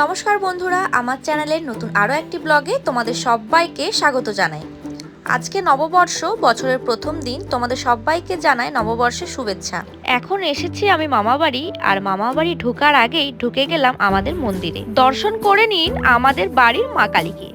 নমস্কার বন্ধুরা, আমার চ্যানেলের নতুন আরও একটি ব্লগে তোমাদের সবাইকে স্বাগত জানাই। আজকে নববর্ষ, বছরের প্রথম দিন, তোমাদের সবাইকে জানাই নববর্ষের শুভেচ্ছা। এখন এসেছি আমি মামাবাড়ি, আর মামাবাড়ি ঢোকার আগেই ঢুকে গেলাম আমাদের মন্দিরে। দর্শন করে নিন আমাদের বাড়ির মা কালীকে।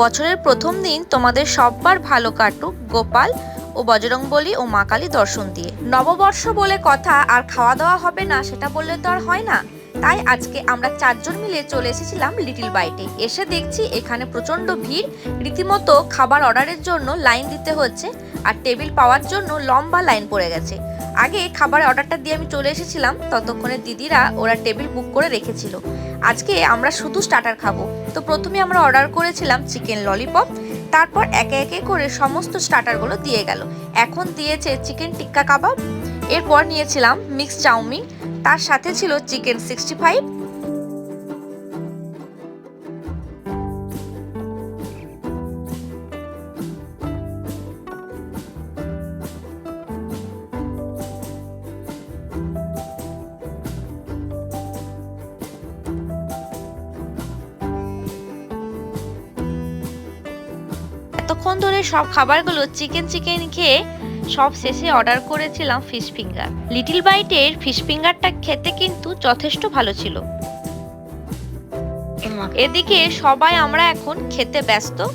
বছরের প্রথম দিন তোমাদের সববার ভালো কাটুক, গোপাল ও বজরংবলী ও মা কালী দর্শন দিয়ে। নববর্ষ বলে কথা আর খাওয়া দাওয়া হবে না, সেটা বললে তো আর হয় না। তাই আজকে আমরা চারজন মিলে চলে এসেছিলাম লিটিল বাইটে। এসে দেখছি এখানে প্রচণ্ড ভিড়। রীতিমতো খাবার অর্ডারের জন্য লাইন দিতে হচ্ছে আর টেবিল পাওয়ার জন্য লম্বা লাইন পড়ে গেছে। আগে খাবার অর্ডারটা দিয়ে আমি চলে এসেছিলাম, ততক্ষণে দিদিরা ওরা টেবিল বুক করে রেখেছিল। আজকে আমরা শুধু স্টার্টার খাব। তো প্রথমে আমরা অর্ডার করেছিলাম চিকেন ললিপপ, তারপর একে একে করে সমস্ত স্টার্টারগুলো দিয়ে গেল। এখন দিয়েছে চিকেন টিক্কা কাবাব, এরপর নিয়েছিলাম মিক্স চাউমিন তার সাথে ছিল চিকেন সিক্সটি ফাইভ এতক্ষণ ধরে সব খাবারগুলো চিকেন চিকেন খেয়ে সব শেষে অর্ডার করেছিলাম ফিশ ফিঙ্গার লিটল বাইটের ফিশ ফিঙ্গারটা খেতে কিন্তু যথেষ্ট ভালো ছিল। এদিকে সবাই আমরা এখন খেতে ব্যস্ত।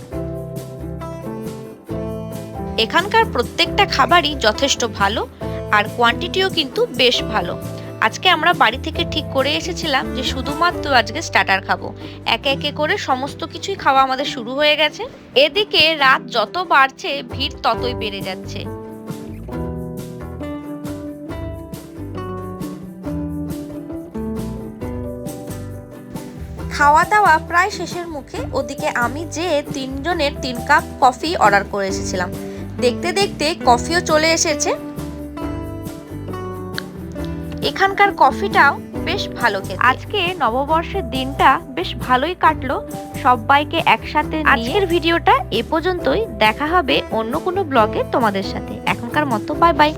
এখানকার প্রত্যেকটা খাবারই যথেষ্ট ভালো আর কোয়ান্টিটিও কিন্তু বেশ ভালো। আজকে আমরা বাড়ি থেকে ঠিক করে এসেছিলাম যে শুধুমাত্র আজকে স্টার্টার খাব। একে একে করে সমস্ত কিছুই খাওয়া আমাদের শুরু হয়ে গেছে। এদিকে রাত যত বাড়ছে ভিড় ততই বেড়ে যাচ্ছে। খাওয়া দাওয়া প্রায় শেষের মুখে ওদিকে আমি যে তিনজনের তিন কাপ কফি অর্ডার করে এসেছিলাম। দেখতে দেখতে কফিও চলে এসেছে। এখানকার কফিটাও বেশ ভালো খেতে। আজকে নববর্ষের দিনটা বেশ ভালোই কাটলো। সবাইকে একসাথে আজকের ভিডিওটা এ পর্যন্তই। দেখা হবে অন্য কোনো ব্লগে তোমাদের সাথে। এখনকার মতো বাই বাই।